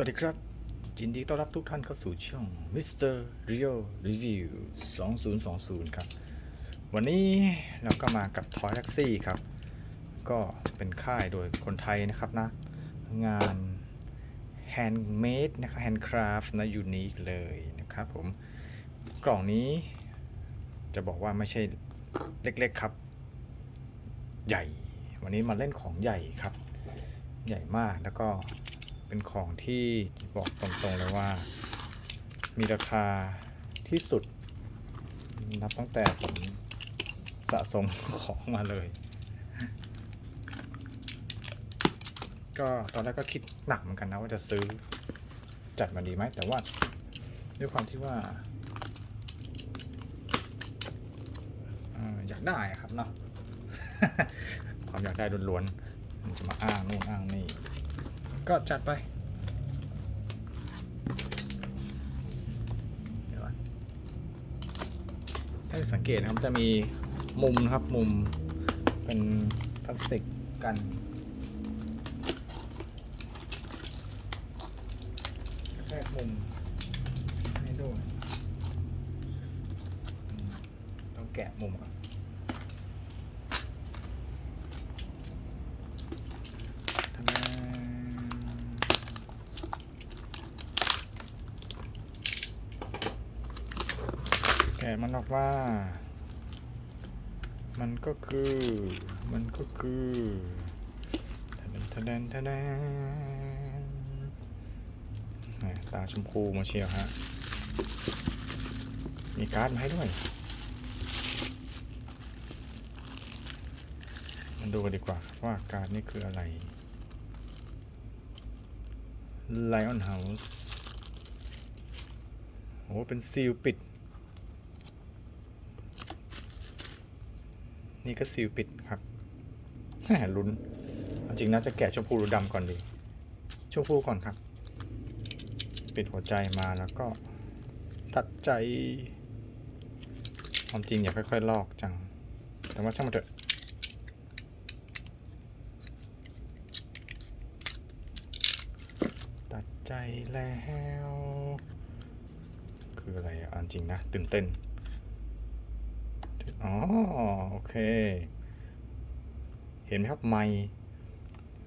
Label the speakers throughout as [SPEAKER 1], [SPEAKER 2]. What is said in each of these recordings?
[SPEAKER 1] สวัสดีครับ ยินดีต้อนรับทุกท่านเข้าสู่ช่อง Mr. Rio Review 2020 ครับ วันนี้เราก็มากับ Toy Taxi ครับ ก็เป็นค่ายโดยคนไทยนะครับนะ งาน Handmade นะครับ Handcraft นะ Unique เลยนะครับผม กล่องนี้จะบอกว่าไม่ใช่เล็กๆครับ ใหญ่ วันนี้มาเล่นของใหญ่ครับ ใหญ่มากแล้วก็ เป็นของที่บอกตรงๆเลยว่า มีราคาที่สุด นับตั้งแต่ผมสะสมของมาเลย ก็ตอนแรกก็คิดหนักเหมือนกันนะว่าจะซื้อจัดมาดีไหมแต่ว่าด้วยความที่ว่าอยากได้ครับเนาะความอยากได้ล้วนๆมันจะมาอ้างนู่นอ้างนี่ ก็จัดไปถ้าสังเกตนะครับจะมีมุมนะครับมุมเป็นพลาสติกกันแทกมุมให้ด้วยต้องแกะมุมก่อน ทำไมแกะมันออก ว่า มันก็คือ มันก็คือทะเดนทะเดนทะเดนตาชมพูมาเชียวฮะ มีการ์ดมาให้ด้วย มันดูกันดีกว่าว่าการ์ดนี่คืออะไร Lion House โอ้เป็นซีลปิด นี่ก็ซีลปิดครับแหมลุ้น จริงน่าจะแกะชมพูหรือดำก่อนดี ชมพูก่อนครับ ปิดหัวใจมาแล้วก็ตัดใจความจริงอย่าค่อยๆลอกจัง แต่ว่าช่างมันเถอะตัดใจแล้ว คืออะไรอะอ่านจริงนะ ตื่นเต้น อ๋อโอเค เห็นไหมครับไมค์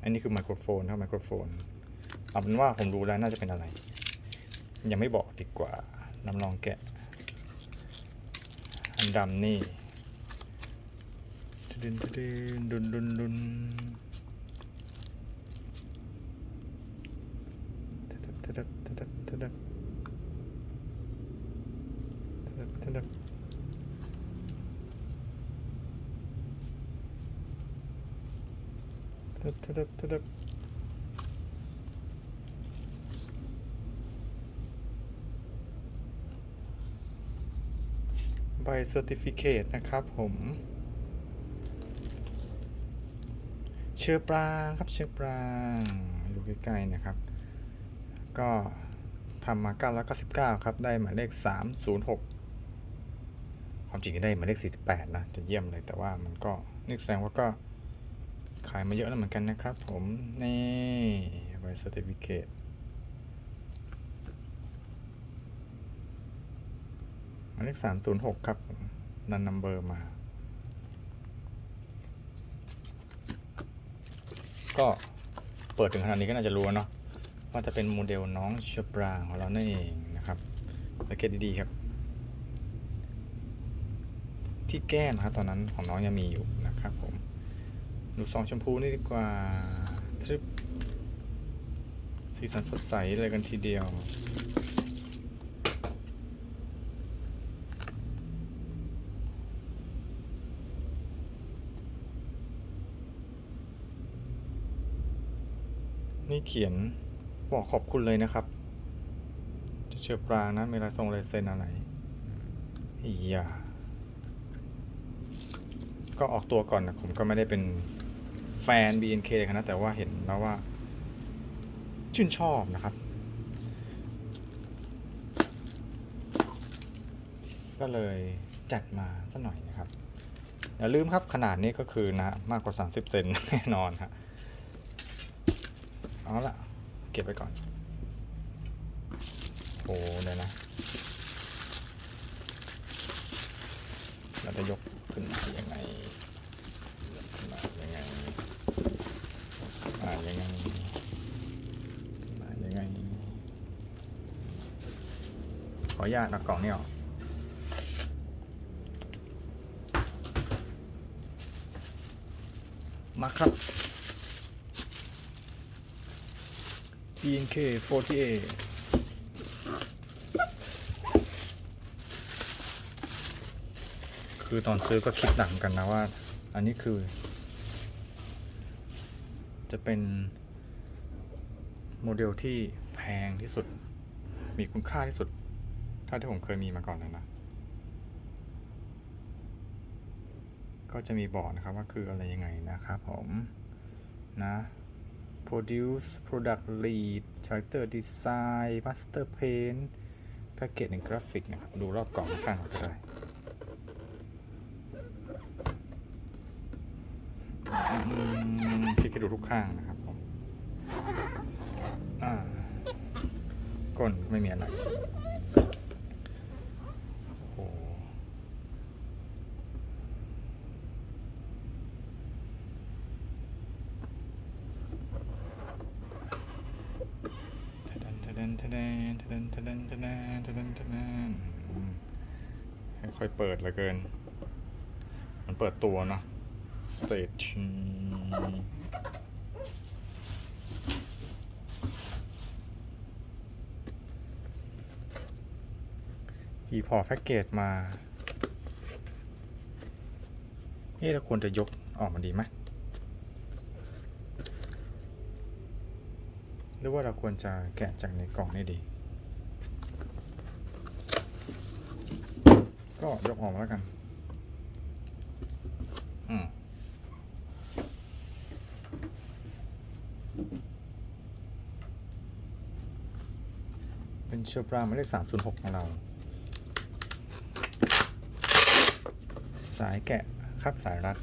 [SPEAKER 1] อันนี้คือไมโครโฟนครับไมโครโฟนเอาเป็นว่าผมรู้แล้วน่าจะเป็นอะไร ยังไม่บอกดีกว่าน้ำลองแกะ อันดำนี่ดุนดุนดุนดุนดุน ทะดับทะดับทะดับทะดับทะดับทะ ดับทะดับใบเซอร์ติฟิเคตนะครับผม เชื้อปรางครับเชื้อปรางดูใกล้ๆนะครับ ก็ทำมา999ครับ ได้หมายเลข 306 ความจริงได้หมายเลข 48 นะ จะเยี่ยมเลยแต่ว่ามันก็นี่แสดงว่าก็ ขายมาเยอะแล้วเหมือนกันนะครับผมนี่ใบเติฟิเคตหมายเลข306ครับนันนัมเบอร์มา ก็เปิดถึงขนาดนี้ก็น่าจะรู้แล้วเนาะว่าจะเป็นโมเดลน้องชอปราของเรานั่นเองนะครับสังเกตดีๆครับ ที่แก้นะครับตอนนั้นของน้องยังมีอยู่นะครับผม ดูซองชมพูนี่ดีกว่าทริปสีสันสดใสเลยกันทีเดียวนี่เขียนบอกขอบคุณเลยนะครับ จะเชือปรางนะมีลายทรงลายเซ็นอะไรอียาก็ออกตัวก่อนนะผมก็ไม่ได้เป็น แฟน BNK เลยนะแต่ว่าเห็นแล้วว่า ชื่นชอบนะครับ ก็เลยจัดมาสักหน่อยนะครับ อย่าลืมครับขนาดนี้ก็คือนะ มากกว่า 30 เซนแน่นอนครับเอาละเก็บไว้ก่อนเดี๋ยวนะ เราจะยกขึ้นมายังไงยกขึ้นมายังไงมา ยังไงมายังไง ขออนุญาตเอากล่องนี้ออกมาครับ ENK 48คือตอนซื้อก็คิดหนักกันนะว่า อันนี้คือ จะเป็นโมเดลที่แพงที่สุด มีคุณค่าที่สุดเท่าที่ผมเคยมีมาก่อนเลยนะ ก็จะมีบอกนะครับว่าคืออะไรยังไงนะครับผมนะ produce product lead character design master paint package and graphic นะครับ ดูรอบกล่องข้างก็ได้ พลิกให้ดูทุกข้างนะครับผมก้นไม่มีอะไรโอ้ทะเดนทะเดนทะเดนทะเดนทะเดนทะเดนค่อยเปิดละเกิน มันเปิดตัวเนาะ สเตจพีพอแพ็กเกจมา เอ๊ะเราควรจะยกออกมาดีไหมหรือว่าเราควรจะแกะจากในกล่องนี่ดี ก็ยกออกมาแล้วกัน อืม เชอร์ปราหมายเลข306ของเรา สายแกะครับสายรัด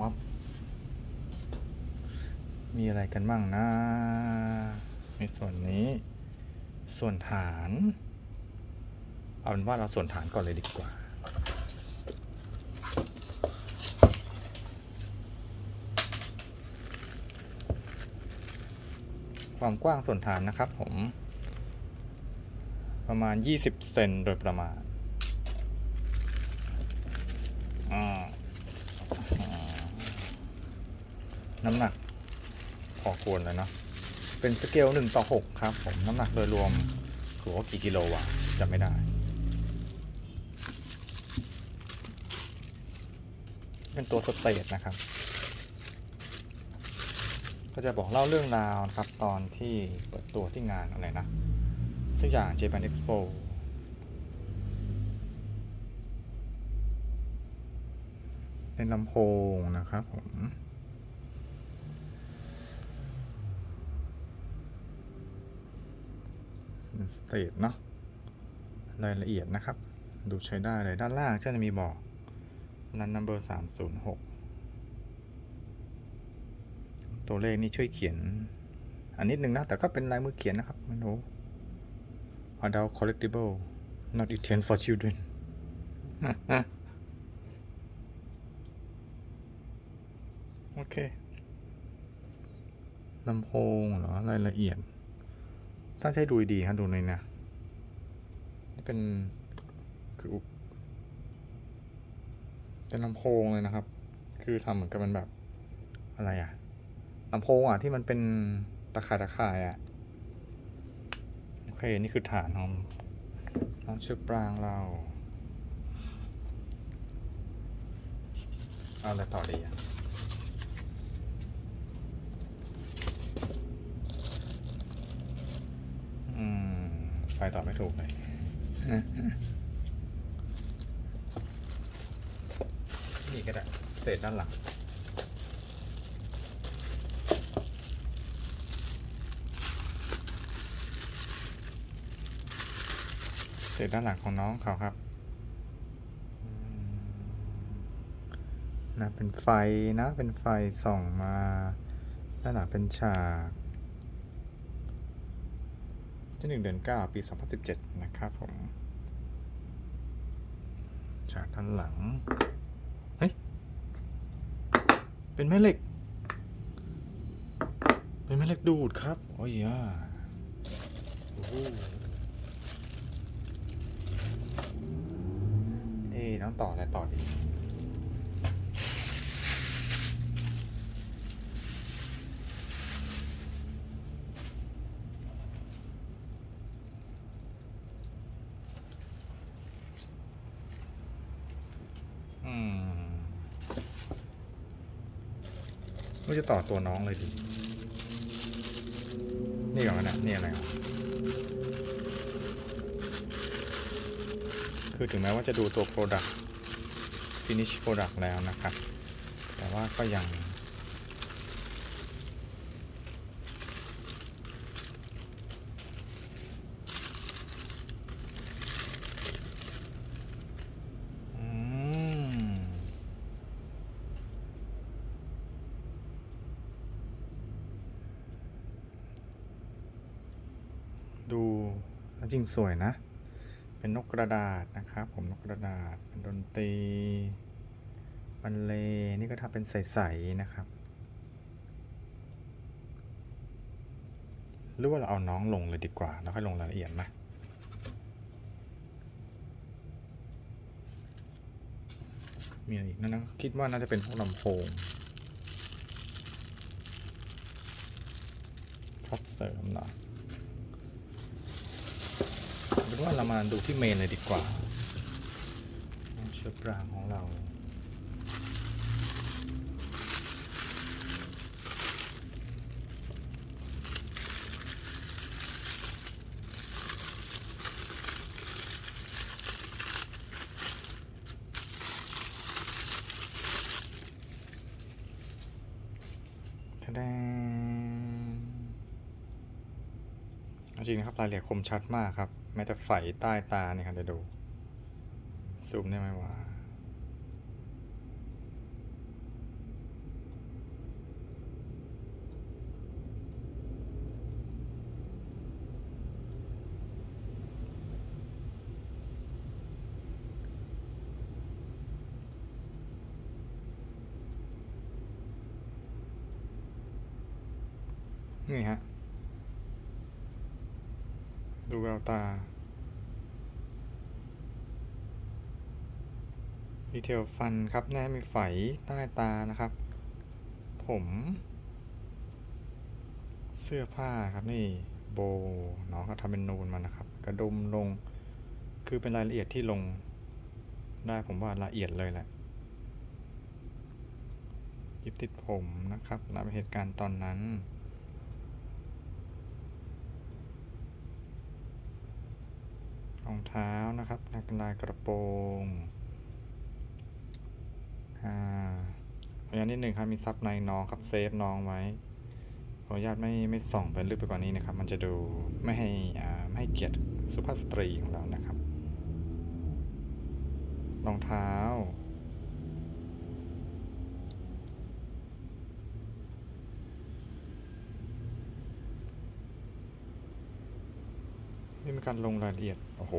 [SPEAKER 1] วับ มีอะไรกันบ้างนะ ในส่วนนี้ ส่วนฐาน เอาเป็นว่าเราส่วนฐานก่อนเลยดีกว่า ความกว้างส่วนฐานนะครับผม ประมาณ 20 เซนโดยประมาณน้ำหนักพอควรเลยเนาะเป็นสเกลหนึ่งต่อหกครับ ผมน้ำหนักโดยรวมคือว่ากี่กิโลวะจำไม่ได้ เป็นตัวสเตทนะครับ ก็จะบอกเล่าเรื่องราวนะครับตอนที่เปิดตัวที่งานอะไรนะสักอย่าง Japan Expo เป็นลำโพงนะครับผมสเตทเนาะรายละเอียดนะครับ ดูใช้ได้เลยด้านล่างก็จะมีบอกนันนัมเบอร์สามศูนย์หก ตัวเลขนี่ช่วยเขียน อันนิดนึงนะ แต่ก็เป็นลายมือเขียนนะครับไม่รู้ adult collectible not intended for children โอเคลำโพงเหรอ รายละเอียด ถ้าใช้ดูดีครับดูในนี่ยนี่เป็น คือเป็นลำโพงเลยนะครับ คือทำเหมือนกับมันแบบ อะไรอะ ลำโพงอะที่มันเป็นตะข่ายตะข่ายอะ โอเค นี่คือฐานของน้องชื่อปรางเราเอาอะไรต่อดีอะอืม ไปต่อไม่ถูกเลยนี่ก็ได้เศษด้านหลัง ษด้านหลังของน้องเขาครับนะเป็นไฟนะ เป็นไฟส่องมาด้านหลังเป็นฉากที่หนึ่งเดือนเก้าปี2017นะครับผม ฉากด้านหลัง เฮ้ย เป็นแม่เหล็ก เป็นแม่เหล็กดูดครับ โอ้ยอะ โอ้โหเอ๊ะต้องต่ออะไรต่อดีอืมว่จะต่อตัวน้องเลยดีนี่ก่อนนะนี่อะไรอะ คือถึงแม้ว่าจะดูตัว Product Finish Product แล้วนะครับ แต่ว่าก็ยังดูจริงสวยนะ เป็นนกกระดาษนะครับ ผมนกกระดาษเป็นดนตรีบรรเลงนี่ก็ทำเป็นใสๆนะครับ หรือว่าเราเอาน้องลงเลยดีกว่า แล้วค่อยลงรายละเอียดไหมมีอะไรอีกนั่นนะคิดว่าน่าจะเป็นพวกลำโพงพร็อพเสริมเหรอ ว่าเรามาดูที่เมนเลยดีกว่าเชื้อปรางของเราแสดงจริงนะครับรายละเอียดคมชัดมากครับ แม้แต่ไฝใต้ตาเนี่ยครับเดี๋ยวดูซูมได้ไหมวะนี่ฮะ ดูแววตา ดีเทลฟันครับแน่มีไฝใต้ตานะครับ ผม เสื้อผ้าครับนี่โบว์น้องเขาทำเป็นนูนมานะครับ กระดุมลง คือเป็นรายละเอียดที่ลง ได้ผมว่าละเอียดเลยแหละยิบติดผมนะครับนับเหตุการณ์ตอนนั้นรองเท้านะครับลายลายกระโปรง อ่าขออนุญาตนิดหนึ่งครับมีซับในน้องครับเซฟน้องไว้ขออนุญาตไม่ไม่ส่องไปลึกไปกว่านี้นะครับ มันจะดูไม่ให้อ่าไม่ให้เกียรติสุภาพสตรีของเรานะครับรองเท้านี่มีการลงรายละเอียด โอ้โห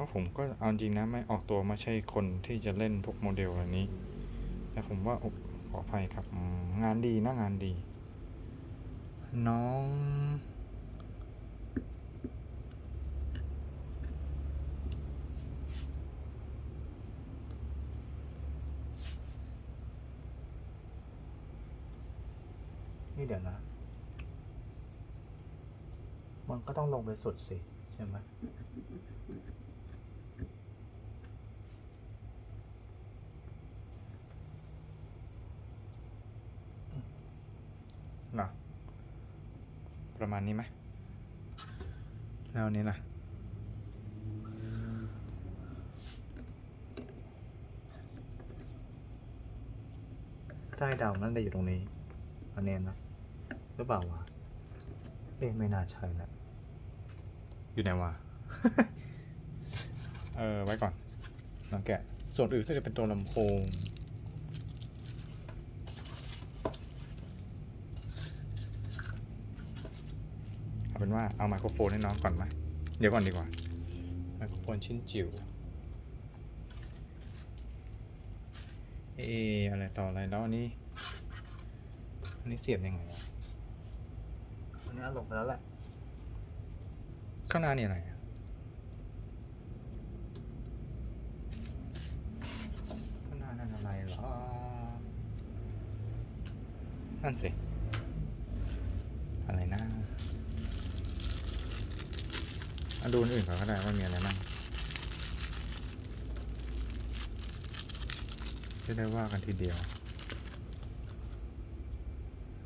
[SPEAKER 1] ว่าผมก็เอาจริงนะไม่ออกตัวไม่ใช่คนที่จะเล่นพวกโมเดลอะไรนี้ แต่ผมว่าอขออภัยครับ งานดีนะงานดี น้องนี่เดี๋ยวนะ มันก็ต้องลงไปสุดสิ ใช่ไหม น่ะประมาณนี้ไหมแล้วอันนี้ล่ะอถ้าให้เดานั่นจะอยู่ตรงนี้อันนี้นะหรือเปล่าวะเอ๊ะไม่น่าใช่แหละอยู่ไหนวะ เออไว้ก่อนลองแกะ ส่วนอื่นก็จะเป็นตัวลำโพง เอาเป็นว่าเอาไมโครโฟนให้น้องก่อนไหมเดี๋ยวก่อนดีกว่าไมโครโฟนชิ้นจิ๋วเอะอะไรต่ออะไรแล้วอันนี้อันนี้เสียบยังไงอะอันนี้หลบไปแล้วแหละข้างหน้านี่อะไรอะข้างหน้านั่นอะไรเหรอนั่นสิ อะไรนะอะ ดูอันอื่นก่อนก็ได้ว่ามีอะไรบ้างจะได้ว่ากันทีเดียว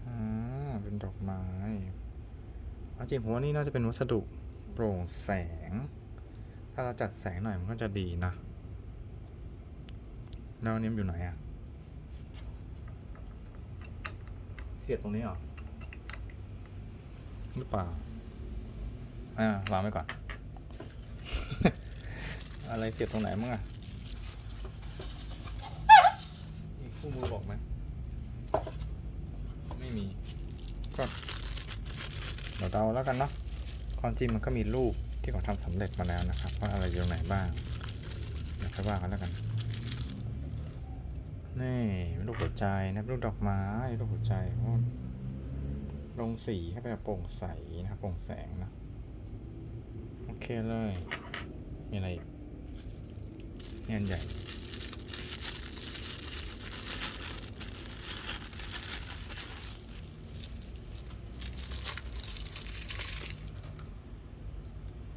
[SPEAKER 1] อ่าเป็นดอกไม้เอาจริงผมว่านี่น่าจะเป็นวัสดุโปร่งแสง ถ้าเราจัดแสงหน่อยมันก็จะดีนะ แล้วอันนี้มอยู่ไหนอะเสียบตรงนี้เหรอหรือเปล่า อ่า วางไว้ก่อน อะไรเสียบตรงไหนมั้งอะมีคู่มือบอกไหมไม่มี ก็เดี๋ยวเดาแล้วกันเนาะความจริงมันก็มีรูปที่เขาทำสำเร็จมาแล้วนะครับว่าอะไรอยู่ตรงไหนบ้างเดี๋ยวค่อยว่ากันแล้วกัน นี่รูปหัวใจนะรูปดอกไม้รูปหัวใจโอ้ลงสีให้เป็นแบบโปร่งใสนะครับโปร่งแสงนะ โอเคเลย มีอะไรอีกนี่อันใหญ่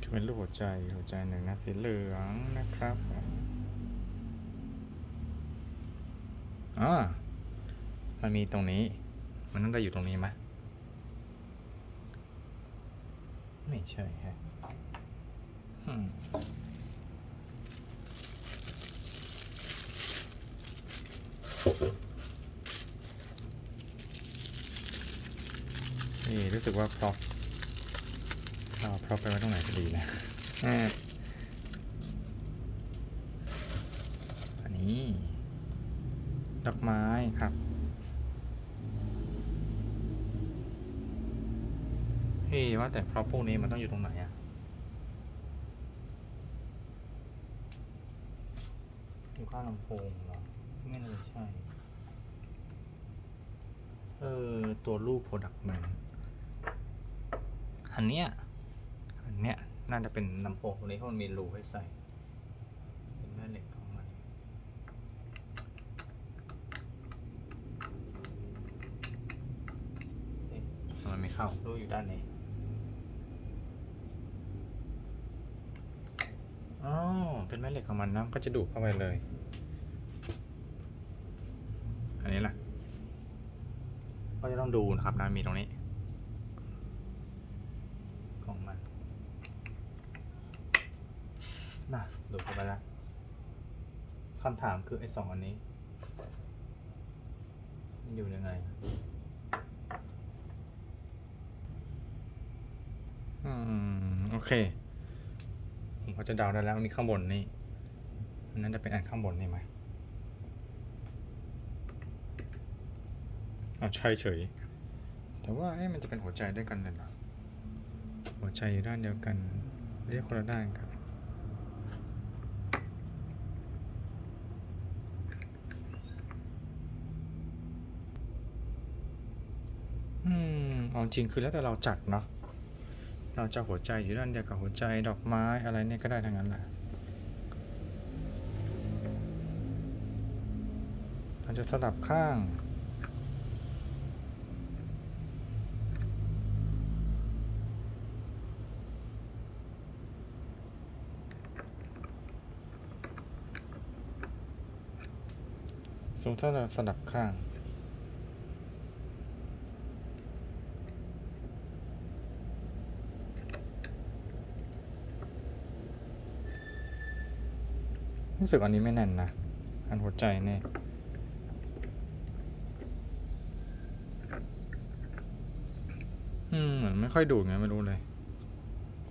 [SPEAKER 1] จะเป็นรูปหัวใจ หัวใจหนึ่งนะสีเหลืองนะครับอ่ามันมีตรงนี้ มันต้องได้อยู่ตรงนี้ไหมไม่ใช่ฮะอื นี่รู้สึกว่าพร็อพเอาพร็อพไปไว้ตรงไหนก็ดีนะอ่าอันนี้ดอกไม้ครับเฮ้ยว่าแต่พร็อพพวกนี้มันต้องอยู่ตรงไหนอะอยู่ข้างลำโพงเหรอ ไม่น่าจะใช่ เออ ตัวรูป product man อันเนี้ย อันเนี้ย น่าจะเป็นลำโพงตัวนี้เพราะมันมีรูให้ใส่เป็นแม่เหล็กของมันเอ๊ะทำไมไม่เข้า รูอยู่ด้านนี้อ๋อเป็นแม่เหล็กของมันนะก็จะดูดเข้าไปเลย อันนี้ล่ะ ก็จะต้องดูนะครับนะมีตรงนี้ ของมันน่ะดูดเข้าไปแล้วคำถามคือไอ้สองอันนี้มันอยู่ยังไงอืมโอเคผมก็จะเดาได้แล้วอันนี้ข้างบนนี่อันนั้นจะเป็นอันข้างบนนี่ไหม อ่าใช่เฉย แต่ว่าเอ๊ะมันจะเป็นหัวใจด้วยกันเลยเหรอ หัวใจอยู่ด้านเดียวกัน เรียกคนละด้านครับ อืมเอาจริงคือแล้วแต่เราจัดเนาะ เราจะหัวใจอยู่ด้านเดียวกับหัวใจดอกไม้อะไรเนี่ยก็ได้ทั้งนั้นแหละเราจะสลับข้าง มมติถ้าเราสลับข้าง รู้สึกอันนี้ไม่แน่นนะ อันหัวใจเนี่ยอืม เหมือนไม่ค่อยดูดไงไม่รู้เลย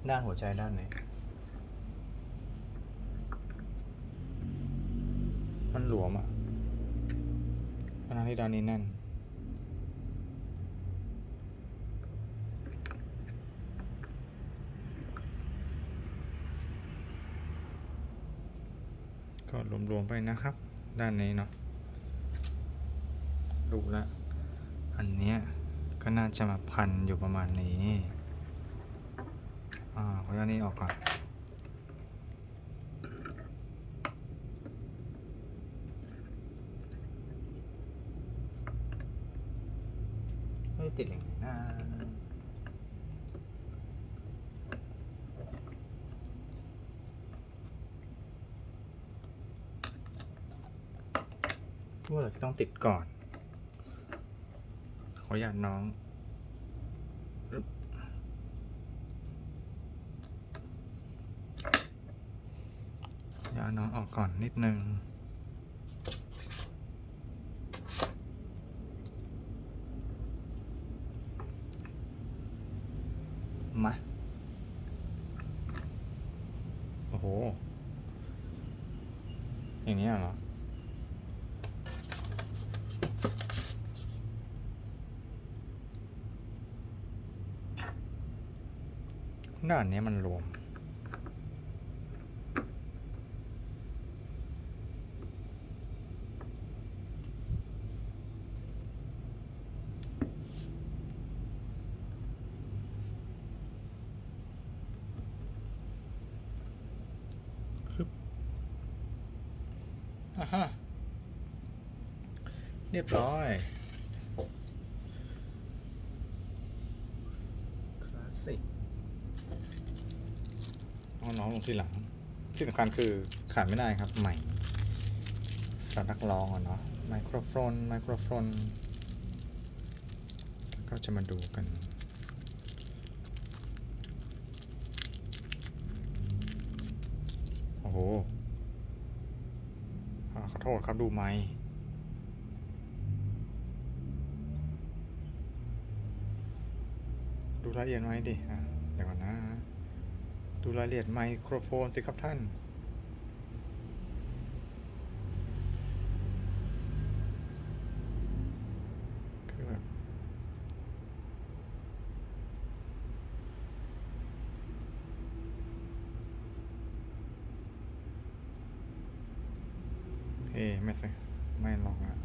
[SPEAKER 1] ด้านหัวใจด้านไหน ขณะที่ด้านนี้แน่นก็รวมๆไปนะครับ ด้านนี้เนาะดูลวอันเนี้ยก็น่าจะมาพันอยู่ประมาณนี้ อ่าขอเอานี้ออกก่อน ติดยังไงนะว่าเราจะต้องติดก่อน ขออนุญาตน้องอึ๊บขออนุญาตน้องออกก่อนนิดนึง มา โอ้โหอย่างนี้เหรอ ด้านนี้มันรวม คึบอ่าฮะ เรีย บร้อย คลาสสิกเอาน้องลงทีหลัง ที่สำคัญคือขาดไม่ได้ครับใหม่สำหรับนักร้องอะเนาะไมโครโฟนไมโครโฟนก็จะมาดูกันโอ้โหอ่าขอโทษครับดูไมค์ ดูรายละเอียดไหมดิอะเดี๋ยวก่อนนะ ดูรายละเอียดไมโครโฟนสิครับท่าน คือแบบเฮ้ไม่สิไม่ลองอะ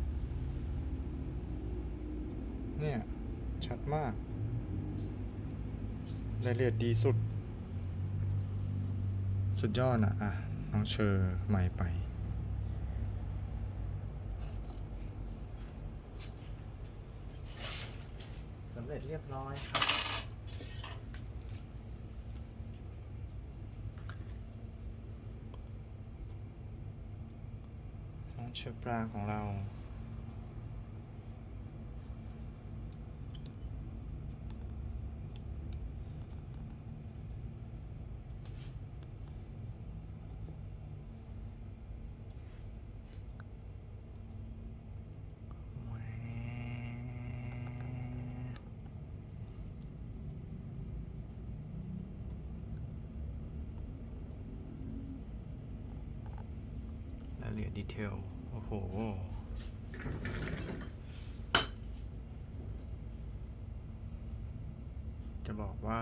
[SPEAKER 1] เนี่ย ชัดมาก รายละเอียดดีสุด สุดยอดอะอะ น้องเชอร์ใหม่ไปสำเร็จเรียบร้อยครับน้องเชอปรางของเรา รายละเอียดดีเทล โอ้โห จะบอกว่า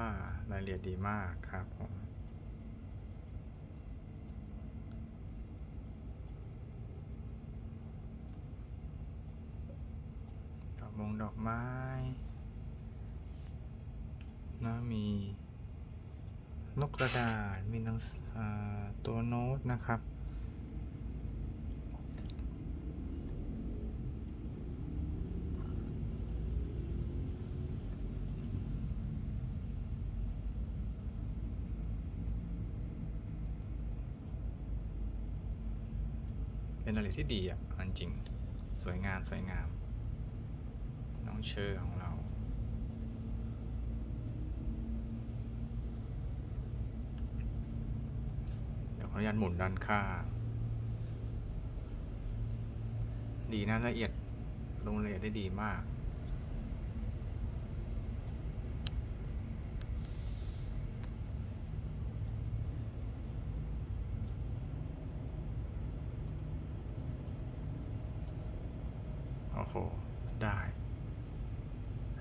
[SPEAKER 1] รายละเอียดดีมากครับผมดอกมงดอกไม้นะมีนกกระดาษมีหนังตัวโน้ตนะครับ เป็นอที่ดีอะจริง สวยงามสวยงาม น้องเชอร์ของเรา เดี๋ยวขออนุญาตหมุนด้านข้างดีนะละเอียดลงละเอียดได้ดีมาก โอ้โห ได้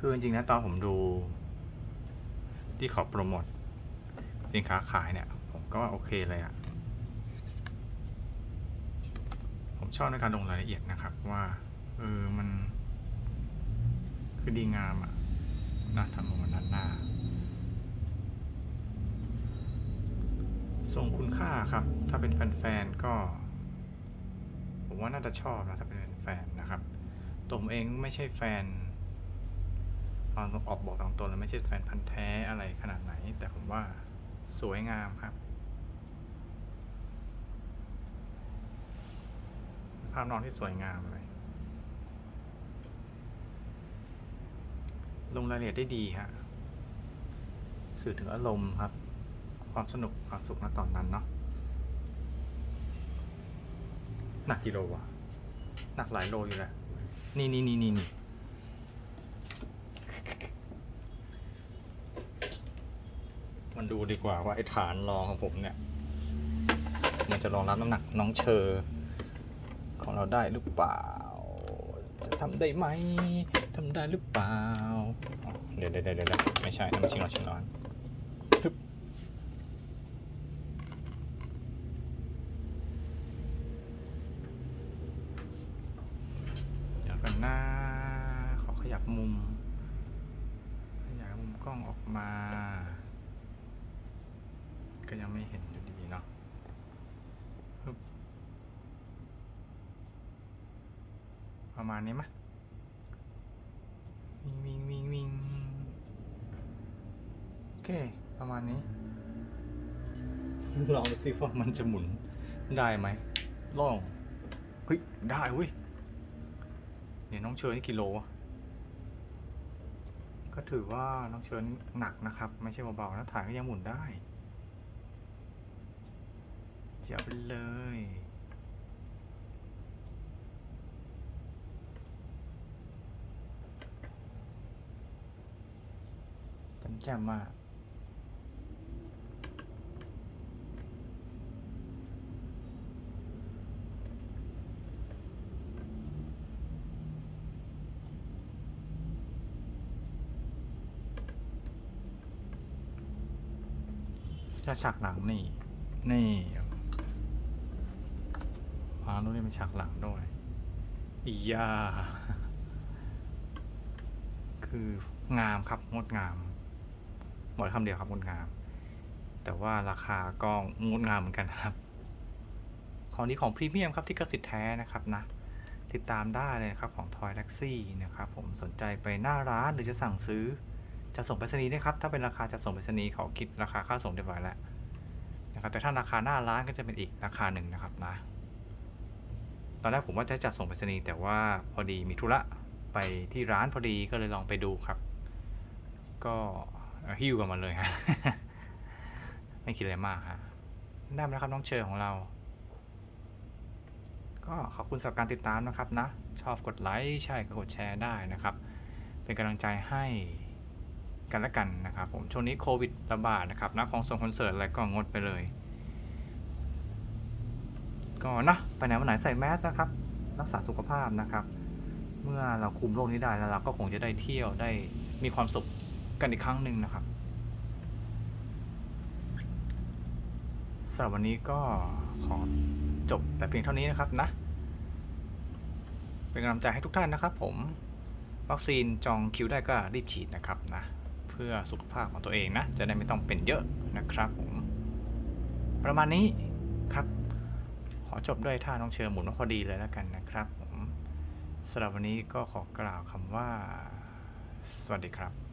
[SPEAKER 1] คือจริงๆนะตอนผมดู ที่เขาโปรโมทสินค้าขายเนี่ย ผมก็โอเคเลยอะผมชอบในการลงรายละเอียดนะครับ ว่า เออ มัน คือดีงามอะนะทำลงมาด้านหน้าส่งคุณค่าครับ ถ้าเป็นแฟนๆก็ ผมว่าน่าจะชอบนะ ถ้าเป็นแฟนนะครับตัวผมเองไม่ใช่แฟน ตอนออกบอกตามตรงแล้วไม่ใช่แฟนพันธ์แท้อะไรขนาดไหน แต่ผมว่าสวยงามครับ ภาพนอนที่สวยงามเลยลงรายละเอียดได้ดีฮะสื่อถึงอารมณ์ครับ ความสนุกความสุขณตอนนั้นเนาะหนักกิโลวะหนักหลายโลอยู่แหละนี่นี่นี่นี่นี่ มันดูดีกว่าว่าไอ้ฐานรองของผมเนี่ย มันจะรองรับน้ำหนักน้องเชอร์ของเราได้หรือเปล่า จะทำได้ไหมทำได้หรือเปล่า เดี๋ยวเดี๋ยวเดี๋ยวไม่ใช่นั่นไม่ใช่เราชิงร้อนเดี๋ยวกันนะขอขยับมุม ขยายมุมกล้องออกมา ก็ยังไม่เห็นอยู่ดีเนาะปึ๊บประมาณนี้มะวิ่งวิ่งวิ่งวิ่งโอเค ประมาณนี้ ลองดูซิว่ามันจะหมุนได้ไหมลอง เฮ้ย ได้เว้ยเนี่ยน้องเชอร์นี่กิโลอะก็ถือว่าน้องเชอร์นี่หนักนะครับ ไม่ใช่เบาๆนะถ่ายก็ยังหมุนได้ เจ๋วไปเลยจำแจ่มมากถ้าฉากหลังนี่ นี่ ตรงนี้เป็นฉากหลังด้วยอียาคืองามครับงดงามบอกได้คำเดียวครับงดงาม แต่ว่าราคาก็งดงามเหมือนกันครับ ของนี้ของพรีเมียมครับที่กสิทธิ์แท้นะครับนะ ติดตามได้เลยนะครับของ Toy Taxi นะครับผมสนใจไปหน้าร้านหรือจะสั่งซื้อ จะส่งไปรษณีย์นะครับ ถ้าเป็นราคาจะส่งไปรษณีย์เขาคิดราคาค่าส่งเรียบร้อยแล้วนะครับแต่ถ้าราคาหน้าร้านก็จะเป็นอีกราคาหนึ่งนะครับนะ ตอนแรกผมว่าจะจัดส่งไปรษณีย์แต่ว่าพอดีมีธุระไปที่ร้านพอดีก็เลยลองไปดูครับ ก็หิ้วกันมาเลยฮะไม่คิดอะไรมากฮะได้มาแล้วครับน้องเชอร์ของเรา ก็ขอบคุณสำหรับการติดตามนะครับนะ ชอบกดไลค์ใช่ก็กดแชร์ได้นะครับ เป็นกำลังใจให้กันและกันนะครับ ผมช่วงนี้โควิดระบาดนะครับนะของส่งคอนเสิร์ตอะไรก็งดไปเลย ก็นะไปไหนมาไหนใส่แมสนะครับ รักษาสุขภาพนะครับ เมื่อเราคุมโรคนี้ได้แล้วเราก็คงจะได้เที่ยวได้มีความสุขกันอีกครั้งหนึ่งนะครับสำหรับวันนี้ก็ขอจบแต่เพียงเท่านี้นะครับนะ เป็นกำลังใจให้ทุกท่านนะครับ ผมวัคซีนจองคิวได้ก็รีบฉีดนะครับนะเพื่อสุขภาพของตัวเองนะ จะได้ไม่ต้องเป็นเยอะนะครับผม ประมาณนี้ครับ ขอจบด้วยท่าน้องเชอร์หมุนมาพอดีเลยแล้วกันนะครับผมสำหรับวันนี้ก็ขอกล่าวคำว่า สวัสดีครับ